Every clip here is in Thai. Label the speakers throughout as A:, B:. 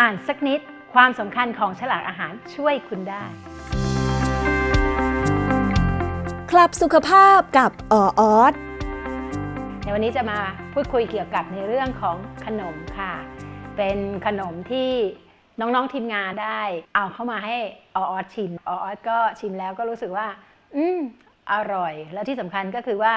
A: อ่านสักนิดความสำคัญของฉลากอาหารช่วยคุณได้
B: คลับสุขภาพกับออออส
A: ในวันนี้จะมาพูดคุยเกี่ยวกับในเรื่องของขนมค่ะ เป็นขนมที่น้องๆทีมงานได้ เอาเข้ามาให้อออสชิมอออสก็ชิมแล้วก็รู้สึกว่า อืมอร่อย แล้วที่สำคัญก็คือว่า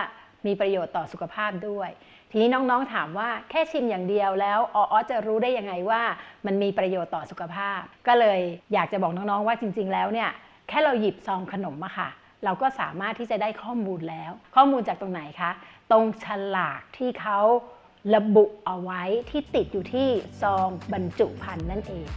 A: มีประโยชน์ต่อสุขภาพด้วย ทีนี้น้องๆถามว่าแค่ชิมอย่างเดียวแล้วอออจะรู้ได้ยังไงว่ามันมีประโยชน์ต่อสุขภาพ ก็เลยอยากจะบอกน้องๆว่าจริง ๆ แล้วเนี่ยแค่เราหยิบซองขนมมาค่ะ เราก็สามารถที่จะได้ข้อมูลแล้ว ข้อมูลจากตรงไหนคะ ตรงฉลากที่เขาระบุเอาไว้ที่ติดอยู่ที่ซองบรรจุภัณฑ์นั่นเอง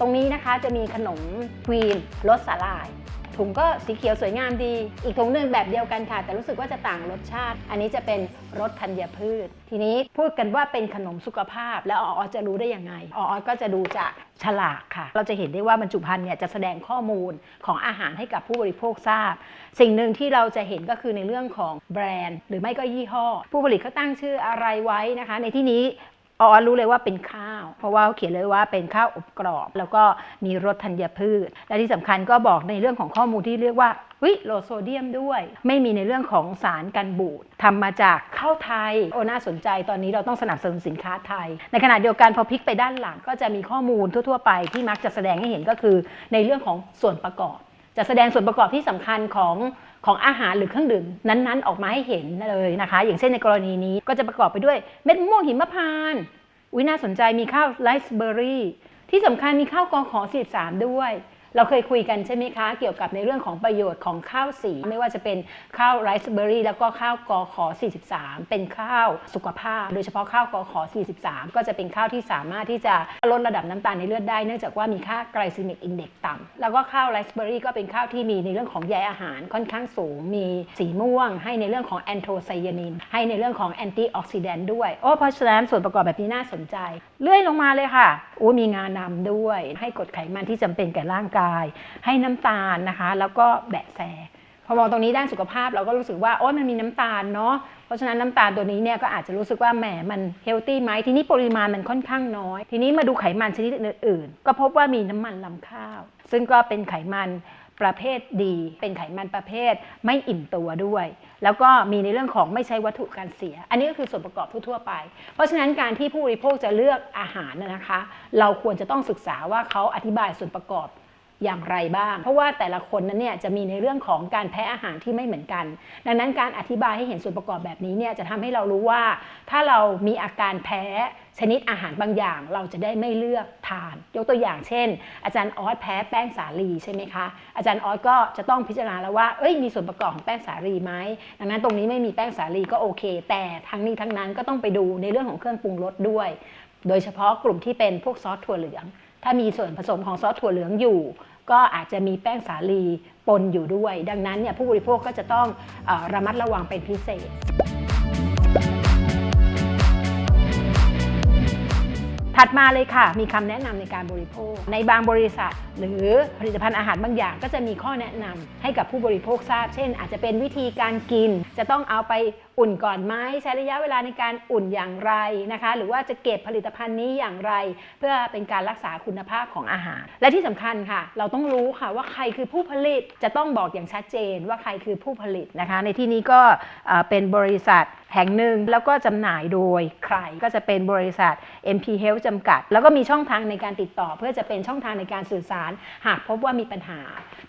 A: ตรงนี้นะคะจะมีขนมควีนรสสาหร่าย ถุงก็สีเขียวสวยงามดี อีกถุงหนึ่งแบบเดียวกันค่ะ แต่รู้สึกว่าจะต่างรสชาติ อันนี้จะเป็นรสธัญพืช ทีนี้พูดกันว่าเป็นขนมสุขภาพ แล้วออจะรู้ได้ยังไงออก็จะดูจากฉลากค่ะ เราจะเห็นได้ว่าบรรจุภัณฑ์เนี่ยจะแสดงข้อมูลของอาหารให้กับผู้บริโภคทราบ สิ่งหนึ่งที่เราจะเห็นก็คือในเรื่องของแบรนด์ หรือไม่ก็ยี่ห้อ ผู้ผลิตเขาตั้งชื่ออะไรไว้นะคะ ในที่นี้ ออรู้เลยว่าเป็นข้าว เพราะว่าเขาเขียนเลยว่าเป็นข้าวอบกรอบ แล้วก็มีรสธัญพืช และที่สำคัญก็บอกในเรื่องของข้อมูลที่เรียกว่าวิโลโซเดียมด้วย ไม่มีในเรื่องของสารกันบูดทำมาจากข้าวไทย โอ้น่าสนใจตอนนี้เราต้องสนับสนุนสินค้าไทย ในขณะเดียวกันพอพลิกไปด้านหลังก็จะมีข้อมูลทั่ว ๆ ไปที่มักจะแสดงให้เห็นก็คือในเรื่องของส่วนประกอบ จะแสดงส่วนประกอบที่สำคัญของของอาหารหรือเครื่องดื่มนั้นๆ ออกมาให้เห็นเลยนะคะ อย่างเช่นในกรณีนี้ก็จะประกอบไปด้วยเม็ดม่วงหิมพานต์อุ้ยน่าสนใจมีข้าวไรซ์เบอร์รี่ที่สำคัญมีข้าวกอขอ43 ด้วย เราเคยคุยกันใช่ไหมคะ เกี่ยวกับในเรื่องของประโยชน์ของข้าวสี ไม่ว่าจะเป็นข้าวไรซ์เบอร์รี่แล้วก็ข้าวกอขอ 43 เป็นข้าวสุขภาพ โดยเฉพาะข้าวกอขอ 43 ก็จะเป็นข้าวที่สามารถที่จะลดระดับน้ำตาลในเลือดได้เนื่องจากว่ามีค่าไกลซิมิกอินเด็กต่ำแล้วก็ข้าวไรซ์เบอร์รี่ก็เป็นข้าวที่มีในเรื่องของใยอาหารค่อนข้างสูง มีสีม่วง ให้ในเรื่องของแอนโทไซยานินให้ในเรื่องของแอนตี้ออกซิแดนต์ด้วยโอ้เพราะฉะนั้นส่วนประกอบแบบนี้น่าสนใจ เลื่อยลงมาเลยค่ะโอ้มีงานำด้วย ให้กดไขมันที่จำเป็นแก่ร่างกาย ให้น้ำตาลนะคะ แล้วก็แบะแซพอมองตรงนี้ด้านสุขภาพเราก็รู้สึกว่าโอ้ยมันมีน้ำตาลเนาะเพราะฉะนั้นน้ำตาลตัวนี้เนี่ยก็อาจจะรู้สึกว่าแหมมันเฮลตี้ไหมทีนี้ปริมาณมันค่อนข้างน้อย ทีนี้มาดูไขมันชนิดอื่นๆ ก็พบว่ามีน้ำมันลำข้าว ซึ่งก็เป็นไขมัน ประเภทดี เป็นไขมันประเภทไม่อิ่มตัวด้วย แล้วก็มีในเรื่องของไม่ใช้วัตถุการเสีย อันนี้ก็คือส่วนประกอบทั่วไป เพราะฉะนั้นการที่ผู้บริโภคจะเลือกอาหารนะนะคะ เราควรจะต้องศึกษาว่าเขาอธิบายส่วนประกอบอย่างไรบ้าง เพราะว่าแต่ละคนนั้นเนี่ยจะมีในเรื่องของการแพ้อาหารที่ไม่เหมือนกัน ดังนั้นการอธิบายให้เห็นส่วนประกอบแบบนี้เนี่ยจะทำให้เรารู้ว่า ถ้าเรามีอาการแพ้ ชนิดอาหารบางอย่างเราจะได้ไม่เลือกทาน ยกตัวอย่างเช่น อาจารย์ออสแพ้แป้งสาลีใช่ไหมคะ อาจารย์ออสก็จะต้องพิจารณาแล้วว่าเอ้ยมีส่วนประกอบของแป้งสาลีไหมดังนั้นตรงนี้ไม่มีแป้งสาลีก็โอเค แต่ทั้งนี้ทั้งนั้นก็ต้องไปดูในเรื่องของเครื่องปรุงรสด้วย โดยเฉพาะกลุ่มที่เป็นพวกซอสถั่วเหลือง ถ้ามีส่วนผสมของซอสถั่วเหลืองอยู่ก็อาจจะมีแป้งสาลีปนอยู่ด้วย ดังนั้นเนี่ยผู้บริโภคก็จะต้องอระมัดระวังเป็นพิเศษ ถัดมาเลยค่ะ มีคำแนะนำในการบริโภค ในบางบริษัท หรือผลิตภัณฑ์อาหารบางอย่าง ก็จะมีข้อแนะนำให้กับผู้บริโภคทราบ เช่น อาจจะเป็นวิธีการกิน จะต้องเอาไป อุ่นก่อนไหมใช้ระยะเวลาในการอุ่นอย่างไรนะคะ หรือว่าจะเก็บผลิตภัณฑ์นี้อย่างไร เพื่อเป็นการรักษาคุณภาพของอาหาร และที่สำคัญค่ะ เราต้องรู้ค่ะว่าใครคือผู้ผลิตจะต้องบอกอย่างชัดเจนว่าใครคือผู้ผลิตนะคะ ในที่นี้ก็เป็นบริษัทแห่งหนึ่งแล้วก็จำหน่ายโดยใครก็จะเป็นบริษัท MP Health จำกัด แล้วก็มีช่องทางในการติดต่อ เพื่อจะเป็นช่องทางในการสื่อสาร หากพบว่ามีปัญหา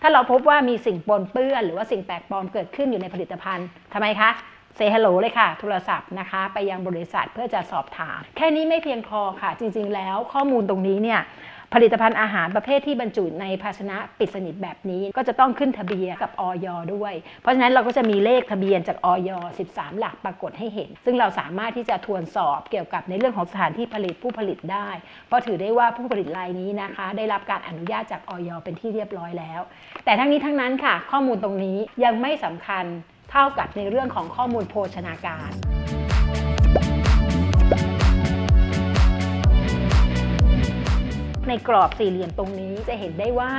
A: ถ้าเราพบว่ามีสิ่งปนเปื้อน หรือว่าสิ่งแปลกปลอมเกิดขึ้นอยู่ในผลิตภัณฑ์ทำไมคะ เซฮัลโหลเลยค่ะ โทรศัพท์นะคะ ไปยังบริษัทเพื่อจะสอบถาม แค่นี้ไม่เพียงพอค่ะ จริง ๆ แล้วข้อมูลตรงนี้เนี่ยผลิตภัณฑ์อาหารประเภทที่บรรจุในภาชนะปิดสนิทแบบนี้ ก็จะต้องขึ้นทะเบียนกับออยด้วย เพราะฉะนั้นเราก็จะมีเลขทะเบียนจากออย13 หลักปรากฏให้เห็น ซึ่งเราสามารถที่จะทวนสอบเกี่ยวกับในเรื่องของสถานที่ผลิตผู้ผลิตได้ เพราะถือได้ว่าผู้ผลิตรายนี้นะคะ ได้รับการอนุญาตจากออยเป็นที่เรียบร้อยแล้ว แต่ทั้งนี้ทั้งนั้นค่ะ ข้อมูลตรงนี้ยังไม่สำคัญ เท่ากับในเรื่องของข้อมูลโภชนาการในกรอบสี่เหลี่ยมตรงนี้จะเห็นได้ว่า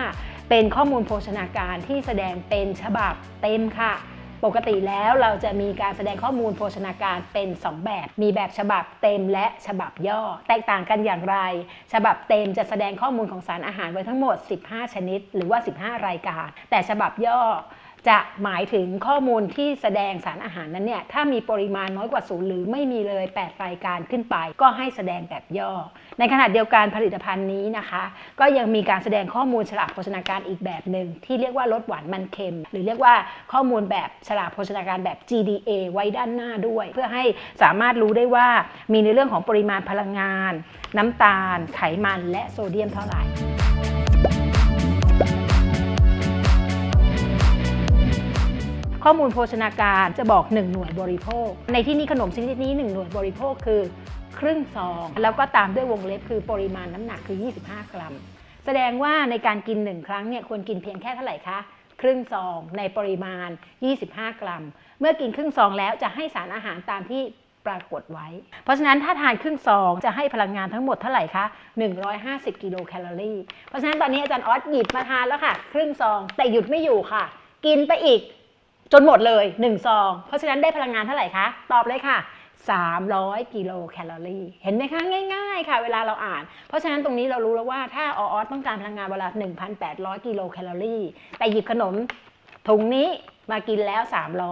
A: เป็นข้อมูลโภชนาการที่แสดงเป็นฉบับเต็มค่ะ ปกติแล้วเราจะมีการแสดงข้อมูลโภชนาการเป็น 2 แบบ มีแบบฉบับเต็มและฉบับย่อ แตกต่างกันอย่างไร ฉบับเต็มจะแสดงข้อมูลของสารอาหารไว้ทั้งหมด 15 ชนิด หรือว่า 15 รายการ แต่ฉบับย่อ จะหมายถึงข้อมูลที่แสดงสารอาหารนั้นเนี่ยถ้ามีปริมาณน้อยกว่าศูนย์หรือไม่มีเลย 8 รายการขึ้นไป ก็ให้แสดงแบบย่อ ในขณะเดียวกันผลิตภัณฑ์นี้นะคะ ก็ยังมีการแสดงข้อมูลฉลากโภชนาการอีกแบบหนึ่งที่เรียกว่าลดหวานมันเค็ม หรือเรียกว่าข้อมูลแบบฉลากโภชนาการแบบ GDA ไว้ด้านหน้าด้วย เพื่อให้สามารถรู้ได้ว่ามีในเรื่องของปริมาณพลังงาน น้ำตาล ไขมันและโซเดียมเท่าไหร่ ข้อมูลโภชนาการจะบอก 1 หน่วยบริโภค ในที่นี้ขนมชนิดนี้ 1 หน่วยบริโภคคือครึ่งซอง แล้วก็ตามด้วยวงเล็บคือปริมาณน้ำหนักคือ 25 กรัม แสดงว่าในการกิน 1 ครั้งเนี่ยควรกินเพียงแค่เท่าไหร่คะครึ่งซองในปริมาณ 25 กรัม เมื่อกินครึ่งซองแล้วจะให้สารอาหารตามที่ปรากฏไว้ เพราะฉะนั้นถ้าทานครึ่งซองจะให้พลังงานทั้งหมดเท่าไหร่คะ 150 กิโลแคลอรี่ เพราะฉะนั้นตอนนี้อาจารย์ออสหยิบมาทานแล้วค่ะ ครึ่งซองแต่หยุดไม่อยู่ค่ะ กินไปอีก จนหมดเลย 1 ซอง เพราะฉะนั้นได้พลังงานเท่าไหร่คะ ตอบเลยค่ะ 300 กิโลแคลอรี่ เห็นไหมคะ ง่ายๆ ค่ะ เวลาเราอ่าน เพราะฉะนั้นตรงนี้เรารู้แล้วว่าถ้าออสต้องการพลังงานเวลา 1,800 กิโลแคลอรี่ แต่หยิบขนมถุงนี้มากินแล้ว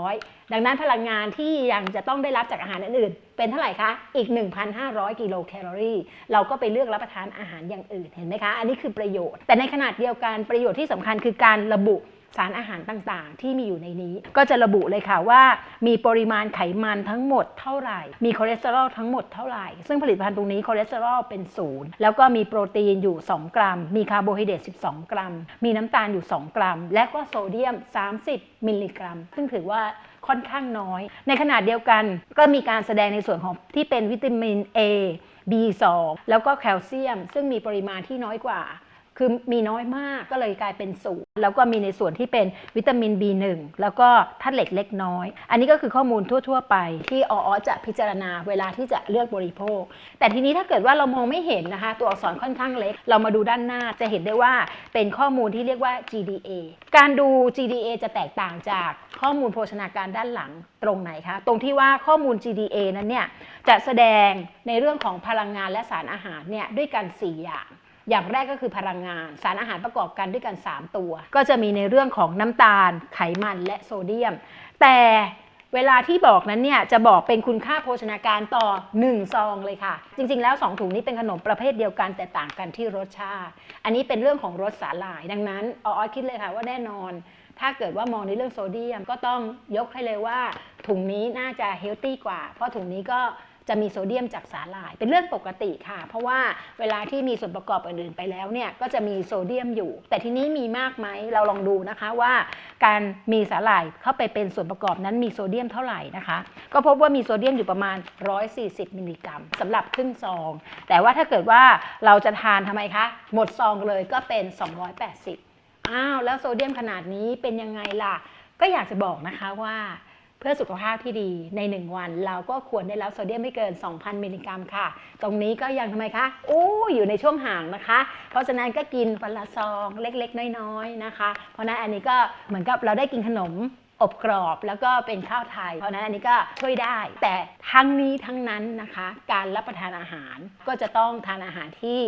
A: 300 ดังนั้นพลังงานที่ยังจะต้องได้รับจากอาหารอื่นๆ เป็นเท่าไหร่คะ อีก 1,500 กิโลแคลอรี่ เราก็ไปเลือกรับประทานอาหารอย่างอื่น เห็นไหมคะ อันนี้คือประโยชน์ แต่ในขณะเดียวกันประโยชน์ที่สำคัญคือการระบุ สารอาหารต่างๆ ที่มีอยู่ในนี้ ก็จะระบุเลยค่ะว่ามีปริมาณไขมันทั้งหมดเท่าไหร่ มีคอเลสเตอรอลทั้งหมดเท่าไหร่ ซึ่งผลิตภัณฑ์ตรงนี้คอเลสเตอรอลเป็นศูนย์แล้วก็มีโปรตีนอยู่ 2 กรัม มีคาร์โบไฮเดรต12 กรัม มีน้ำตาลอยู่ 2 กรัม และก็โซเดียม 30 มิลลิกรัม ซึ่งถือว่าค่อนข้างน้อย ในขณะเดียวกันก็มีการแสดงในส่วนของที่เป็นวิตามิน A B2 แล้วก็แคลเซียม ซึ่งมีปริมาณที่น้อยกว่า คือมีน้อยมากก็เลยกลายเป็นศูนย์แล้วก็มีในส่วนที่เป็นวิตามิน B1 แล้วก็ธาตุเหล็กเล็กน้อย อันนี้ก็คือข้อมูลทั่ว ๆ ไป ที่ออจะพิจารณาเวลาที่จะเลือกบริโภค แต่ทีนี้ถ้าเกิดว่าเรามองไม่เห็นนะคะ ตัวอักษรค่อนข้างเล็ก เรามาดูด้านหน้าจะเห็นได้ว่าเป็นข้อมูลที่เรียกว่า GDA การดู GDA จะแตกต่างจากข้อมูลโภชนาการด้านหลังตรงไหนคะ ตรงที่ว่าข้อมูล GDA นั้นเนี่ยจะแสดงในเรื่องของพลังงานและสารอาหารเนี่ยด้วยกัน 4 อย่าง อย่างแรกก็คือพลังงาน สารอาหารประกอบกันด้วยกัน 3 ตัว ก็จะมีในเรื่องของน้ำตาล ไขมันและโซเดียม แต่เวลาที่บอกนั้นเนี่ยจะบอกเป็นคุณค่าโภชนาการต่อ 1 ซองเลยค่ะ จริง ๆ แล้ว 2 ถุงนี้เป็นขนมประเภทเดียวกันแต่ต่างกันที่รสชาติ อันนี้เป็นเรื่องของรสสาหร่าย ดังนั้นอออคิดเลยค่ะว่าแน่นอน ถ้าเกิดว่ามองในเรื่องโซเดียมก็ต้องยกให้เลยว่า ถุงนี้น่าจะเฮลตี้กว่า เพราะถุงนี้ก็ จะมีโซเดียมจากสาหร่าย เป็นเรื่องปกติค่ะ เพราะว่าเวลาที่มีส่วนประกอบอื่นๆไปแล้วเนี่ยก็จะมีโซเดียมอยู่ แต่ทีนี้มีมากไหมเราลองดูนะคะว่าการมีสาหร่ายเข้าไปเป็นส่วนประกอบนั้นมีโซเดียมเท่าไหร่นะคะ ก็พบว่ามีโซเดียมอยู่ประมาณ 140 มิลลิกรัมสำหรับครึ่งซอง แต่ว่าถ้าเกิดว่าเราจะทานทำไมคะหมดซองเลยก็เป็น 280อ้าวแล้วโซเดียมขนาดนี้เป็นยังไงล่ะก็อยากจะบอกนะคะว่า พื่อสุขภาพที่ดีใน 1 วัน เราก็ควรได้รับโซเดียมไม่เกิน 2,000 มิลลิกรัมค่ะ ตรงนี้ก็ยังทำไมคะอู้อยู่ในช่วงห่างนะคะ เพราะฉะนั้นก็กินวันละซองเล็กๆ น้อยๆนะคะ เพราะนั้นอันนี้ก็เหมือนกับเราได้กินขนมอบกรอบแล้วก็เป็นข้าวไทย เพราะนั้นอันนี้ก็ช่วยได้ แต่ทั้งนี้ทั้งนั้นนะคะ การรับประทานอาหารก็จะต้องทานอาหารที่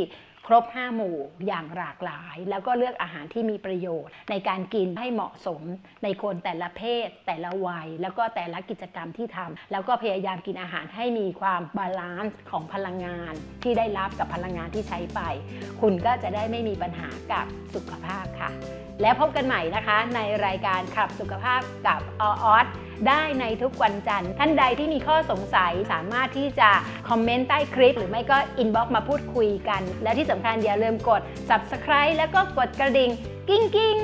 A: ครบ 5 หมู่อย่างหลากหลาย แล้วก็เลือกอาหารที่มีประโยชน์ ในการกินให้เหมาะสมในคนแต่ละเพศ แต่ละวัย แล้วก็แต่ละกิจกรรมที่ทำแล้วก็พยายามกินอาหารให้มีความบาลานซ์ของพลังงานที่ได้รับกับพลังงานที่ใช้ไป คุณก็จะได้ไม่มีปัญหากับสุขภาพค่ะ แล้วพบกันใหม่นะคะ ในรายการขับสุขภาพกับอออสได้ในทุกวันจันทร์ ท่านใดที่มีข้อสงสัยสามารถที่จะคอมเมนต์ใต้คลิป หรือไม่ก็อินบ็อกมาพูดคุยกัน และที่สำคัญอย่าลืมกด subscribe แล้วก็กดกระดิ่งกิ้งกิ้ง